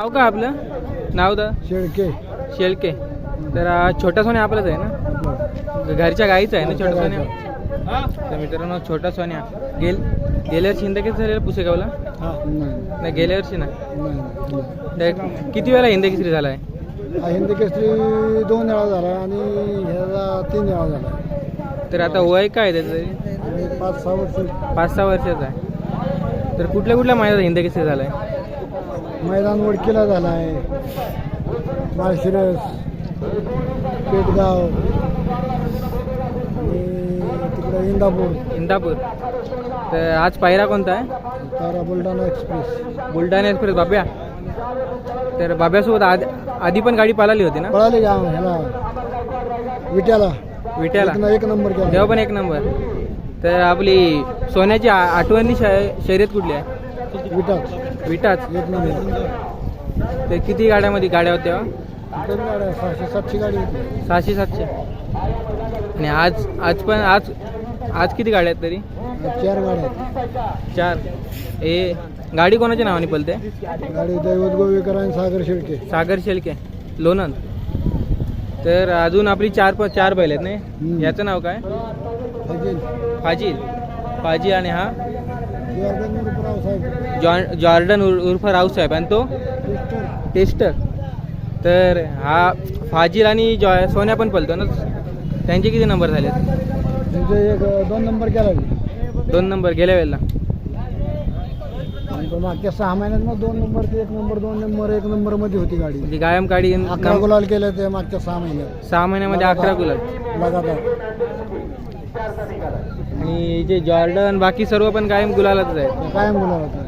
नाव का आपलं? नाव दा? शेळके. शेळके. तर छोटा सोन्या आपलाच आहे ना? घरच्या गाईचं आहे ना छोटा सोन्या? तर मित्रांनो छोटा सोन्या. गेल गेल्या वर्षी हिंद किती झालेला पुसेगावला? नाही गेल्या वर्षी तर किती वेळा हिंद केसरी झाला आहे? हा हिंद केसरी दोन वेळा झाला आणि ह्याला तीन वेळा झाला. तर आता वय काय त्याचं? पाच सहा वर्ष. पाच सहा वर्षाचा आहे. तर कुठल्या कुठल्या महिन्यात हिंद केसरी झाला आहे? मैदान वडकीला झाला आहे माळशिरस पेटगाव तिकडं इंदापूर. इंदापूर. तर आज पायरा कोणता आहे? तारा बुलढाणा एक्सप्रेस. बुलढाणा एक्सप्रेस बाब्या. तर बाब्यासोबत आधी आधी पण गाडी पालाली होती ना? पळाले ह्याला विट्याला. विट्याला. एक नंबर केला. तेव्हा पण एक नंबर. तर आपली सोन्याची आ- आठवणी शा- शर्यत कुठली आहे? विटाच. विटाच. तर किती गाड्यामध्ये गाड्या होत्या? गाड्या सहाशे सातशे गाडी होती. सहाशे सातशे. आणि आज आज पण आज आज किती गाड्या आहेत तरी? चार गाड्या आहेत. चार. ए गाडी कोणाच्या नावाने पलते? गाडी दैवत गोवेकर आणि सागर शेळके. सागर शेलके लोणंद. तर अजून आपली चार प चार बैल आहेत नाही. याचं नाव काय? अजय फाजी फाजी आणि हा जॉन जॉर्डन उर- उर्फ रावसाहेब आणि तो? टेस्टर. तर हा फाजील आणि जॉ सोन्या पण पलतो ना? त्यांचे किती नंबर झाले एक दोन नंबर केला दोन नंबर गेल्या वेळेला. आणि तो मागच्या सहा महिन्यात मग दोन नंबर ते एक नंबर दोन नंबर एक नंबरमध्ये होती गाडी. म्हणजे कायम गाडी अकरा गुलाल केले ते मागच्या सहा महिन्यात. सहा महिन्यामध्ये अकरा गुलाल. लगातार. आणि जे जॉर्डन बाकी सर्व पण कायम गुलालाच आहे कायम गुलाल होता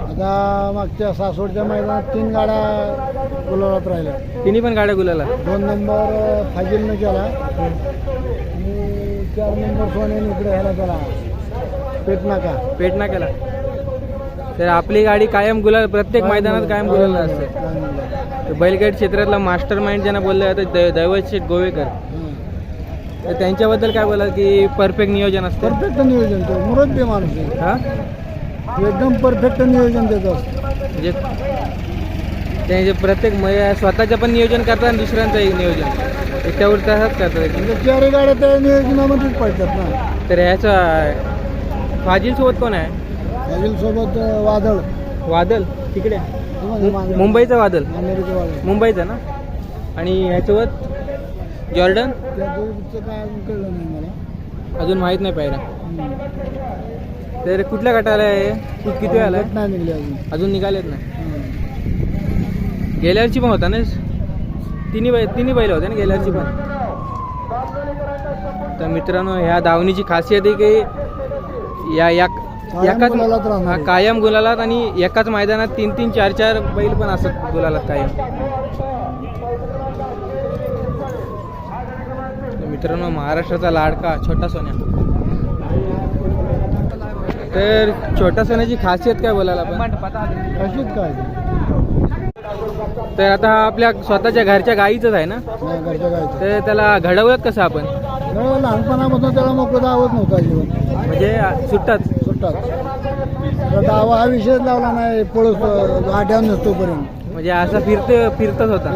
आता मागच्या सासवडच्या मैदानात तीन गाड्या गुलालात राहिल्या. तिन्ही पण गाड्या गुलाला दोन नंबर फाजीलनं केला. आणि चार नंबर सोन्याने इकडे ह्याला केला. पेटनाका पेट ना केला. तर आपली गाडी कायम गुलाल प्रत्येक मैदानात कायम गुलाला असते. तर बैलगाडी क्षेत्रातला मास्टर माइंड ज्यांना बोललं जातं दै दैवत शेठ गोवेकर. तर त्यांच्याबद्दल काय बोला की परफेक्ट नियोजन असतं? परफेक्ट नियोजन तो. मुरब्बी माणूस आहे. हा? एकदम परफेक्ट नियोजन देतो म्हणजे त्यांचे प्रत्येक मै- स्वतःचं पण नियोजन करतात आणि दुसऱ्यांचंही नियोजन. त्याच्यावर तसंच करतात. म्हणजे चारही गाड्या त्या नियोजनामध्येच पडतात ना. तर ह्याचा फाजील सोबत कोण आहे? फाजील सोबत वादळ. वादल तिकडे? मुंबईचं वादल मांजरीचं वादळ मुंबईचं ना? आणि ह्याच्यासोबत जॉर्डन? त्या दोघीचं काय अजून कळलं नाही मला अजून माहीत नाही पाहिला. तर कुठल्या गटाला आहे? कि- किती गट नाही निघले अजून. अजून निघालेत ना. हं. गेल्या वर्षी पण होता ना? तिन्ही बैल तिन्ही बैल होते ना गेल्या वर्षी पण. तर मित्रांनो ह्या दावणीची खासियत आहे की या या एकाच गुलालात राहणार हा, आहे. कायम गुलालात आणि एकाच मैदानात तीन तीन चार चार बैल पण असतात गुलालात कायम तर मित्रांनो महाराष्ट्राचा लाडका छोटा सोन्या. तर छोटा सोन्याची खासियत काय बोलायला काय? तर आता हा आपल्या स्वतःच्या घरच्या गाईचंच आहे ना? तर त्याला घडवलं कसं आपण? लहानपणापासून त्याला मोकळं दावत नव्हता जीवन म्हणजे सुट्टाच सुट्टाच दावा हा विषयच लावला नाही पळस आठ्यावर नसतोपर्यंत. म्हणजे असा फिरत फिरतच होता.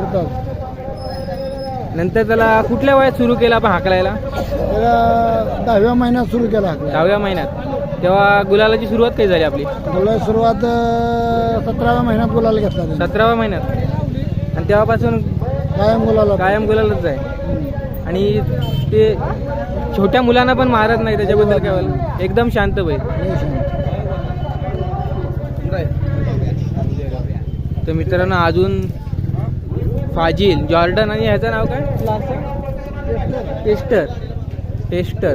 नंतर त्याला कुठल्या वयात सुरू केला आपण हाकलायला? त्याला दहाव्या महिन्यात सुरू केला दहाव्या महिन्यात. तेव्हा गुलालाची सुरुवात काही झाली आपली? मुलं सुरुवात सतराव्या महिन्यात गुलाल घेतला त्याने. सतराव्या महिन्यात. आणि तेव्हापासून कायम गुलाला कायम गुलालच आहे. आणि ते छोट्या मुलांना पण मारत नाही त्याच्याबद्दल काय एकदम शांत बाई. तर मित्रांनो अजून फाजील जॉर्डन आणि ह्याचं नाव काय? टेस्टर. टेस्टर.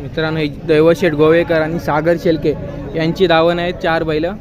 मित्रांनो दैवशेठ गोवेकर आणि सागर शेलके यांची दावण आहेत चार बैलं.